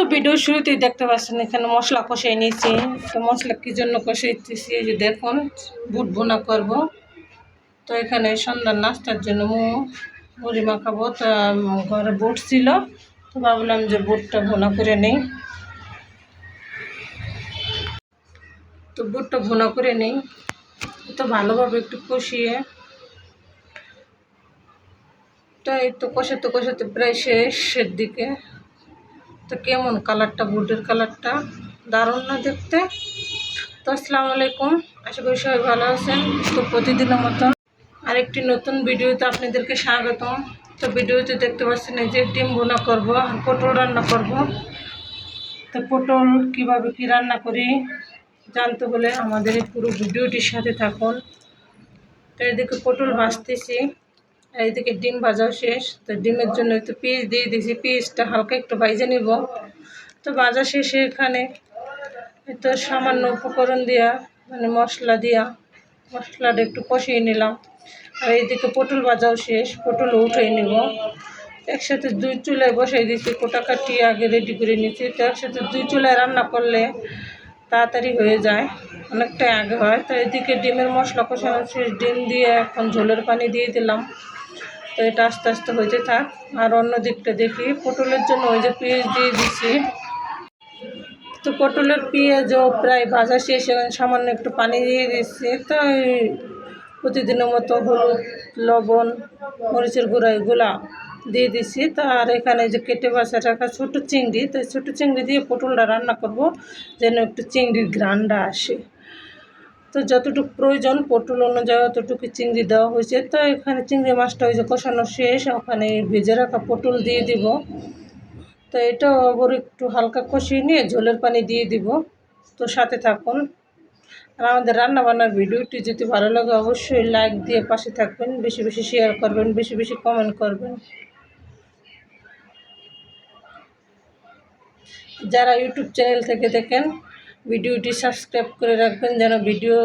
তো ভিডিও শুরুতেই দেখতে পাচ্ছেন, এখানে মশলা কষাই নিয়েছি। তো মশলা কী জন্য কষাইতেছি, এই যে দেখুন, বুট ভুনা করব। তো এখানে সন্ধ্যার নাস্তার জন্য মুড়ি মাখাবো, তো ঘরে বুট ছিল। তো ভাবলাম যে বুটটা ভুনা করে নেই। তো বুটটা ভুনা করে নেই। তো ভালোভাবে একটু কষিয়ে তো এই তো কষাতে কষাতে প্রায় শেষের দিকে তো কেমন কালারটা, বুটের কালারটা? দারুণ না দেখতে? তো আসসালামু আলাইকুম। আশা করি সবাই ভালো আছেন। তো প্রতিদিনের মতন আরেকটি নতুন ভিডিওতে আপনাদেরকে স্বাগতম। তো ভিডিওতে দেখতে পাচ্ছেন যে ডিম বোনা করব আর পটল রান্না করব। তো পটল কীভাবে কি রান্না করি জানতে হলে আমাদের পুরো ভিডিওটির সাথে থাকুন। তো এদিকে পটল ভাজতেছি। এইদিকে ডিম ভাজাও শেষ। তো ডিমের জন্য একটু পিস দিয়ে দিয়েছি। পিসটা হালকা একটু ভাইজে নিব। তো ভাজা শেষে এখানে তো সামান্য উপকরণ দিয়া মানে মশলা দিয়া, মশলাটা একটু কষিয়ে নিলাম। আর এইদিকে পটল ভাজাও শেষ। পটলও উঠিয়ে নিব। একসাথে দুই চুলায় বসাই দিয়েছি। কোটা কাটিয়ে আগে রেডি করে নিয়েছি। তো একসাথে দুই চুলায় রান্না করলে তাড়াতাড়ি হয়ে যায়। অনেকটাই আগে হয়। তো এদিকে ডিমের মশলা কষানো শেষ। ডিম দিয়ে এখন ঝোলের পানি দিয়ে দিলাম। তো এটা আস্তে আস্তে হইতে থাক। আর অন্য দিকটা দেখি। পটলের জন্য ওই যে পেঁয়াজ দিয়ে দিচ্ছি তো পটলের পেঁয়াজও প্রায় ভাজা শেষ, এখন সামান্য একটু পানি দিয়ে দিচ্ছি তো প্রতিদিনের মতো হলুদ, লবণ, মরিচের গুঁড়া এগুলা দিয়ে দিচ্ছি তো আর এখানে যে কেটে বাসা রাখা ছোটো চিংড়ি, তো ছোটো চিংড়ি দিয়ে পটলটা রান্না করব, যেন একটু চিংড়ির ঘ্রাণটা আসে। তো যতটুকু প্রয়োজন, পটল অনুযায়ী অতটুকু চিংড়ি দেওয়া হয়েছে। তো এখানে চিংড়ি মাছটা ওই যে কষানো শেষ, ওখানে ভেজে রাখা পটল দিয়ে দিব। তো এটা আবার একটু হালকা কষিয়ে নিয়ে ঝোলের পানি দিয়ে দিব। তো সাথে থাকুন। আর আমাদের রান্না বান্নার ভিডিওটি যদি ভালো লাগে, অবশ্যই লাইক দিয়ে পাশে থাকবেন, বেশি বেশি শেয়ার করবেন, বেশি বেশি কমেন্ট করবেন। যারা ইউটিউব চ্যানেল থেকে দেখেন ভিডিওটি সাবস্ক্রাইব করে রাখবেন যেন ভিডিও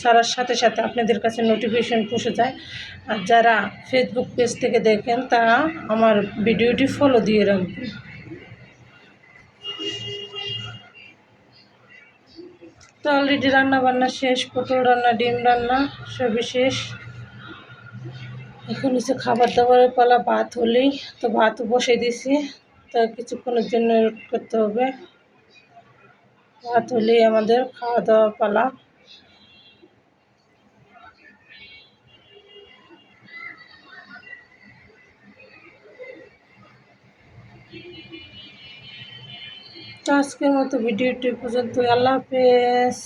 ছাড়ার সাথে সাথে আপনাদের কাছে নোটিফিকেশন পৌঁছে যায়। আর যারা ফেসবুক পেজ থেকে দেখেন, তারা আমার ভিডিওটি ফলো দিয়ে রাখবেন। তো অলরেডি রান্না বান্না শেষ, পটল রান্না, ডিম রান্না, সবই শেষ। এখন হচ্ছে খাবার দাবারের পালা, ভাত হলেই তো ভাতও বসে দিছি তো কিছুক্ষণের জন্য করতে হবে। ভাত হলেই আমাদের খাওয়া দাওয়া পালা আজকের মতো ভিডিওটি পর্যন্ত আল্লাহ হাফেজ।